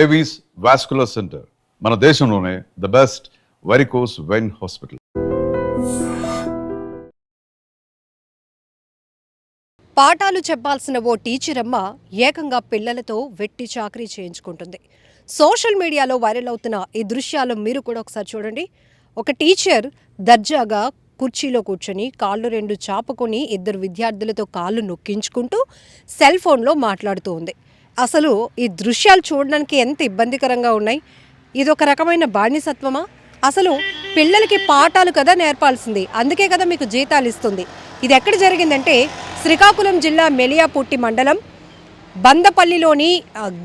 Avis vascular centre మన దేశంలోనే the best varicose vein hospital పాఠాలు చెప్పాల్సిన ఓ టీచర్ అమ్మ ఏకంగా పిల్లలతో వెట్టి చాకరీ చేయించుకుంటుంది. సోషల్ మీడియాలో వైరల్ అవుతున్న ఈ దృశ్యాలు మీరు కూడా ఒకసారి చూడండి. ఒక టీచర్ దర్జాగా కుర్చీలో కూర్చొని కాళ్ళు రెండు చాపుకొని ఇద్దరు విద్యార్థులతో కాళ్ళు నొక్కించుకుంటూ సెల్ ఫోన్లో మాట్లాడుతూ ఉంది. అసలు ఈ దృశ్యాలు చూడడానికి ఎంత ఇబ్బందికరంగా ఉన్నాయి? ఇది ఒక రకమైన బానిసత్వమా? అసలు పిల్లలకి పాఠాలు కదా నేర్పాల్సింది. అందుకే కదా మీకు జీతాలు ఇస్తుంది. ఇది ఎక్కడ జరిగిందంటే శ్రీకాకుళం జిల్లా మెలియాపుట్టి మండలం బందపల్లిలోని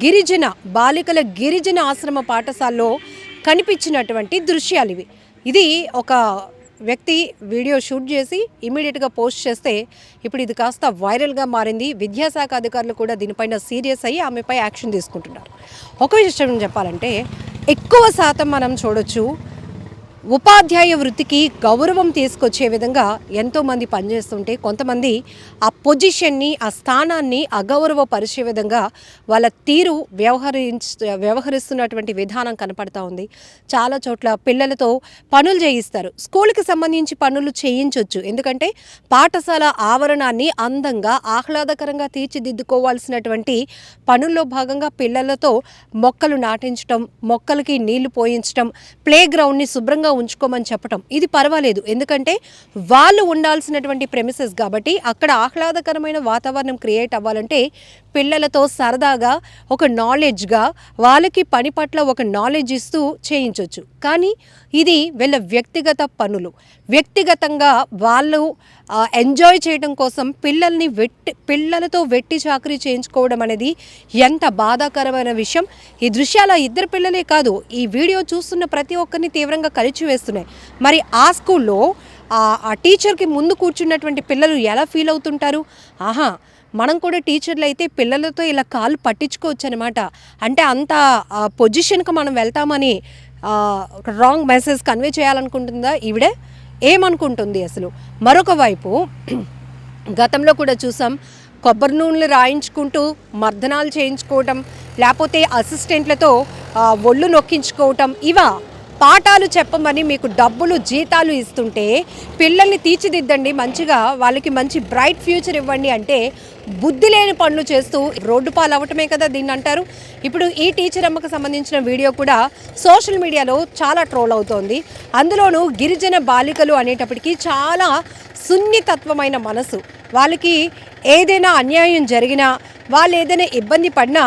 గిరిజన బాలికల గిరిజన ఆశ్రమ పాఠశాలలో కనిపించినటువంటి దృశ్యాలు ఇవి. ఇది ఒక వ్యక్తి వీడియో షూట్ చేసి ఇమీడియట్గా పోస్ట్ చేస్తే ఇప్పుడు ఇది కాస్త వైరల్గా మారింది. విద్యాశాఖ అధికారులు కూడా దీనిపైన సీరియస్ అయ్యి ఆమెపై యాక్షన్ తీసుకుంటున్నారు. ఒక విషయం చెప్పాలంటే ఎక్కువ శాతం మనం చూడొచ్చు ఉపాధ్యాయ వృత్తికి గౌరవం తీసుకొచ్చే విధంగా ఎంతోమంది పనిచేస్తుంటే కొంతమంది ఆ పొజిషన్ని ఆ స్థానాన్ని అగౌరవపరిచే విధంగా వాళ్ళ తీరు వ్యవహరించ వ్యవహరిస్తున్నటువంటి విధానం కనపడతా ఉంది. చాలా చోట్ల పిల్లలతో పనులు చేయిస్తారు. స్కూల్కి సంబంధించి పనులు చేయించవచ్చు ఎందుకంటే పాఠశాల ఆవరణాన్ని అందంగా ఆహ్లాదకరంగా తీర్చిదిద్దుకోవాల్సినటువంటి పనుల్లో భాగంగా పిల్లలతో మొక్కలు నాటించడం మొక్కలకి నీళ్ళు పోయించడం ప్లే గ్రౌండ్ని శుభ్రంగా ఉంచుకోమని చెప్పటం. ఇది పర్వాలేదు. ఎందుకంటే వాళ్ళు ఉండాల్సినటువంటి ప్రెమిసెస్ కాబట్టి అక్కడ ఆహ్లాదకరమైన వాతావరణం క్రియేట్ అవ్వాలంటే పిల్లలతో సరదాగా ఒక నాలెడ్జ్గా వాళ్ళకి పని పట్ల ఒక నాలెడ్జ్ ఇస్తూ చేయించవచ్చు కానీ ఇది వీళ్ళ వ్యక్తిగత పనులు. వ్యక్తిగతంగా వాళ్ళు ఎంజాయ్ చేయడం కోసం పిల్లల్ని వెట్టి పిల్లలతో వెట్టి చాకరీ చేయించుకోవడం అనేది ఎంత బాధాకరమైన విషయం. ఈ దృశ్యాలు ఇద్దరు పిల్లలే కాదు ఈ వీడియో చూస్తున్న ప్రతి ఒక్కరిని తీవ్రంగా కలిచివేస్తున్నాయి. మరి ఆ స్కూల్లో ఆ టీచర్కి ముందు కూర్చున్నటువంటి పిల్లలు ఎలా ఫీల్ అవుతుంటారు? ఆహా మనం కూడా టీచర్లు అయితే పిల్లలతో ఇలా కాలు పట్టించుకోవచ్చు అనమాట అంటే అంత పొజిషన్కి మనం వెళ్తామని రాంగ్ మెసేజ్ కన్వే చేయాలనుకుంటుందా ఈవిడే? ఏమనుకుంటుంది అసలు? మరొక వైపు గతంలో కూడా చూసాం కొబ్బరి నూనెలు రాయించుకుంటూ మర్దనాలు చేయించుకోవటం లేకపోతే అసిస్టెంట్లతో ఒళ్ళు నొక్కించుకోవటం ఇవా పాఠాలు చెప్పమని మీకు డబ్బులు జీతాలు ఇస్తుంటే పిల్లల్ని తీర్చిదిద్దండి. మంచిగా వాళ్ళకి మంచి బ్రైట్ ఫ్యూచర్ ఇవ్వండి అంటే బుద్ధి లేని పనులు చేస్తూ రోడ్డు పాలు అవ్వటమే కదా దీన్ని అంటారు. ఇప్పుడు ఈ టీచర్ అమ్మకు సంబంధించిన వీడియో కూడా సోషల్ మీడియాలో చాలా ట్రోల్ అవుతోంది. అందులోనూ గిరిజన బాలికలు అనేటప్పటికీ చాలా సున్నితత్వమైన మనసు. వాళ్ళకి ఏదైనా అన్యాయం జరిగినా వాళ్ళు ఏదైనా ఇబ్బంది పడినా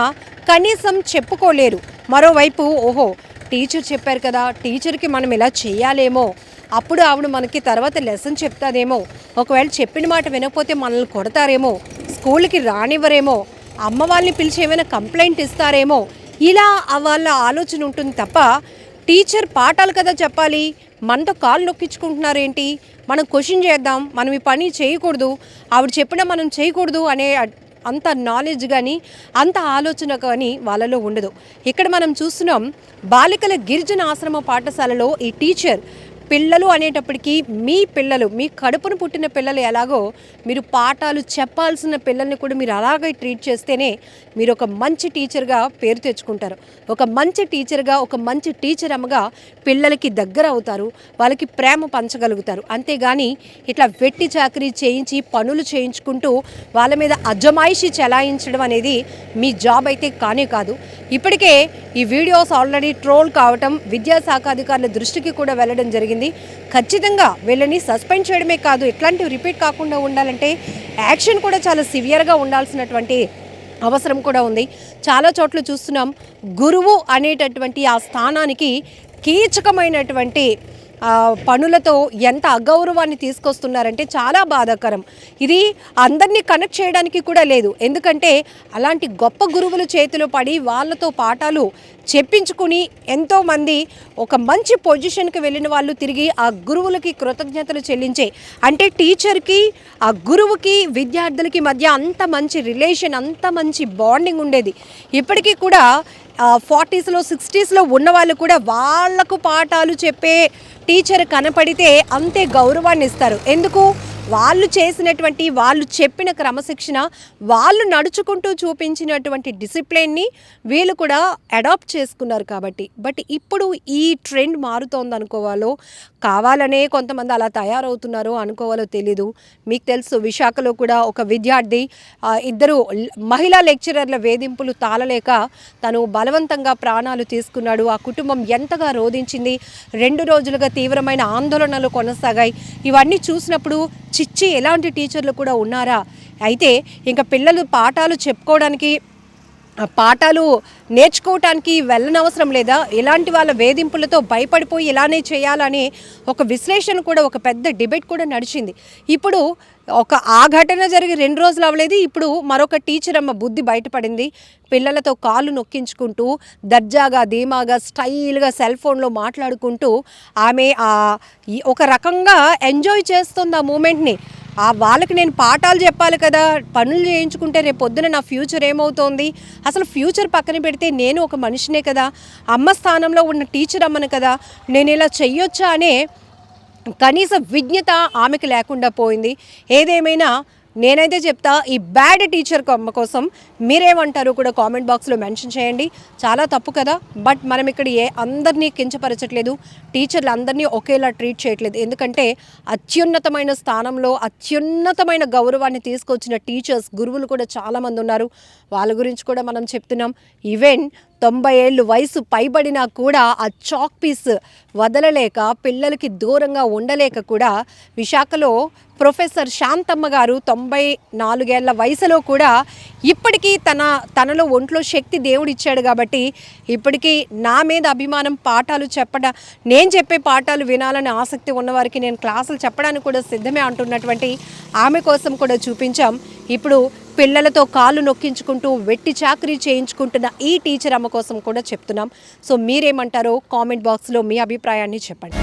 కనీసం చెప్పుకోలేరు. మరోవైపు ఓహో టీచర్ చెప్పారు కదా టీచర్కి మనం ఇలా చేయాలేమో అప్పుడు ఆవిడ మనకి తర్వాత లెసన్ చెప్తాదేమో ఒకవేళ చెప్పిన మాట వినకపోతే మనల్ని కొడతారేమో స్కూల్కి రానివ్వరేమో అమ్మ వాళ్ళని పిలిచి ఏమైనా కంప్లైంట్ ఇస్తారేమో ఇలా వాళ్ళ ఆలోచన ఉంటుంది తప్ప టీచర్ పాఠాలు కదా చెప్పాలి మనతో కాళ్ళు నొక్కించుకుంటున్నారు ఏంటి మనం క్వశ్చన్ చేద్దాం మనం ఈ పని చేయకూడదు ఆవిడ చెప్పినా మనం చేయకూడదు అనే అంత నాలెడ్జ్ కానీ అంత ఆలోచన కానీ వాళ్ళలో ఉండదు. ఇక్కడ మనం చూస్తున్నాం బాలికల గిరిజన ఆశ్రమ పాఠశాలలో ఈ టీచర్ పిల్లలు అనేటప్పటికీ మీ పిల్లలు మీ కడుపును పుట్టిన పిల్లలు ఎలాగో మీరు పాఠాలు చెప్పాల్సిన పిల్లల్ని కూడా మీరు అలాగే ట్రీట్ చేస్తేనే మీరు ఒక మంచి టీచర్గా పేరు తెచ్చుకుంటారు. ఒక మంచి టీచర్గా ఒక మంచి టీచర్ అమ్మగా పిల్లలకి దగ్గర అవుతారు వాళ్ళకి ప్రేమ పంచగలుగుతారు. అంతేగాని ఇట్లా వెట్టి చాకరీ చేయించి పనులు చేయించుకుంటూ వాళ్ళ మీద అజమాయిషి చెలాయించడం అనేది మీ జాబ్ అయితే కానే కాదు. ఇప్పటికే ఈ వీడియోస్ ఆల్రెడీ ట్రోల్ కావటం విద్యాశాఖ అధికారుల దృష్టికి కూడా వెళ్ళడం జరిగింది. ఖచ్చితంగా వీళ్ళని సస్పెండ్ చేయడమే కాదు ఇట్లాంటివి రిపీట్ కాకుండా ఉండాలంటే యాక్షన్ కూడా చాలా సివియర్గా ఉండాల్సినటువంటి అవసరం కూడా ఉంది. చాలా చోట్ల చూస్తున్నాం గురువు అనేటటువంటి ఆ స్థానానికి కీచకమైనటువంటి పనులతో ఎంత అగౌరవాన్ని తీసుకొస్తున్నారంటే చాలా బాధాకరం. ఇది అందరినీ కనెక్ట్ చేయడానికి కూడా లేదు. ఎందుకంటే అలాంటి గొప్ప గురువుల చేతిలో పడి వాళ్ళతో పాఠాలు చెప్పించుకుని ఎంతోమంది ఒక మంచి పొజిషన్కి వెళ్ళిన వాళ్ళు తిరిగి ఆ గురువులకి కృతజ్ఞతలు చెల్లించే అంటే టీచర్కి ఆ గురువుకి విద్యార్థులకి మధ్య అంత మంచి రిలేషన్ అంత మంచి బాండింగ్ ఉండేది. ఇప్పటికీ కూడా ఫార్టీస్లో సిక్స్టీస్లో ఉన్న వాళ్ళు కూడా వాళ్ళకు పాఠాలు చెప్పే టీచర్ కనపడితే అంతే గౌరవాన్ని ఇస్తారు. ఎందుకు? వాళ్ళు చేసినటువంటి వాళ్ళు చెప్పిన క్రమశిక్షణ వాళ్ళు నడుచుకుంటూ చూపించినటువంటి డిసిప్లిన్ని వీళ్ళు కూడా అడాప్ట్ చేసుకున్నారు కాబట్టి. బట్ ఇప్పుడు ఈ ట్రెండ్ మారుతోంది అనుకోవాలో కావాలనే కొంతమంది అలా తయారవుతున్నారో అనుకోవాలో తెలీదు. మీకు తెలుసు విశాఖలో కూడా ఒక విద్యార్థి ఇద్దరు మహిళా లెక్చరర్ల వేధింపులు తాళలేక తను బలవంతంగా ప్రాణాలు తీసుకున్నాడు. ఆ కుటుంబం ఎంతగా రోధించింది రెండు రోజులుగా తీవ్రమైన ఆందోళనలు కొనసాగాయి. ఇవన్నీ చూసినప్పుడు చిచ్చి ఎలాంటి టీచర్లు కూడా ఉన్నారా? అయితే ఇంకా పిల్లలు పాఠాలు చెప్పుకోవడానికి పాఠాలు నేర్చుకోవటానికి వెళ్ళనవసరం లేదా? ఇలాంటి వాళ్ళ వేధింపులతో భయపడిపోయి ఇలానే చేయాలని ఒక విశ్లేషణ కూడా ఒక పెద్ద డిబేట్ కూడా నడిచింది. ఇప్పుడు ఒక ఆ ఘటన జరిగి రెండు రోజులు అవ్వలేదు. ఇప్పుడు మరొక టీచర్ అమ్మ బుద్ధి బయటపడింది. పిల్లలతో కాళ్ళు నొక్కించుకుంటూ దర్జాగా ధీమాగా స్టైల్గా సెల్ ఫోన్లో మాట్లాడుకుంటూ ఆమె ఒక రకంగా ఎంజాయ్ చేస్తుంది ఆ మూమెంట్ని. ఆ వాళ్ళకి నేను పాఠాలు చెప్పాలి కదా పనులు చేయించుకుంటే రేపు పొద్దున నా ఫ్యూచర్ ఏమవుతోంది? అసలు ఫ్యూచర్ పక్కన పెడితే నేను ఒక మనిషినే కదా అమ్మ స్థానంలో ఉన్న టీచర్ అమ్మను కదా నేను ఇలా చెయ్యొచ్చా అనే కనీస విజ్ఞత ఆమెకు లేకుండా పోయింది. ఏదేమైనా నేనైతే చెప్తా ఈ బ్యాడ్ టీచర్ కొమ్మ కోసం మీరేమంటారు కూడా కామెంట్ బాక్స్లో మెన్షన్ చేయండి. చాలా తప్పు కదా బట్ మనం ఇక్కడ ఏ అందరినీ కించపరచట్లేదు టీచర్లు అందరినీ ఒకేలా ట్రీట్ చేయట్లేదు. ఎందుకంటే అత్యున్నతమైన స్థానంలో అత్యున్నతమైన గౌరవాన్ని తీసుకొచ్చిన టీచర్స్ గురువులు కూడా చాలామంది ఉన్నారు. వాళ్ళ గురించి కూడా మనం చెప్తున్నాం. ఈవెన్ తొంభై ఏళ్ళు వయసు పైబడినా కూడా ఆ చాక్ పీస్ వదలలేక పిల్లలకి దూరంగా ఉండలేక కూడా విశాఖలో ప్రొఫెసర్ శాంతమ్మ గారు తొంభై నాలుగేళ్ళ వయసులో కూడా ఇప్పటికీ తన తనలో ఒంట్లో శక్తి దేవుడిచ్చాడు కాబట్టి ఇప్పటికీ నా మీద అభిమానం పాఠాలు చెప్పడం నేను చెప్పే పాఠాలు వినాలని ఆసక్తి ఉన్నవారికి నేను క్లాసులు చెప్పడానికి కూడా సిద్ధమే అంటున్నటువంటి ఆమె కోసం కూడా చూపించాం. ఇప్పుడు పిల్లలతో కాళ్ళు నొక్కించుకుంటూ వెట్టి చాకరీ చేయించుకుంటున్న ఈ టీచర్ అమ్మ కోసం కూడా చెప్తున్నాం. సో మీరేమంటారో కామెంట్ బాక్స్లో మీ అభిప్రాయాన్ని చెప్పండి.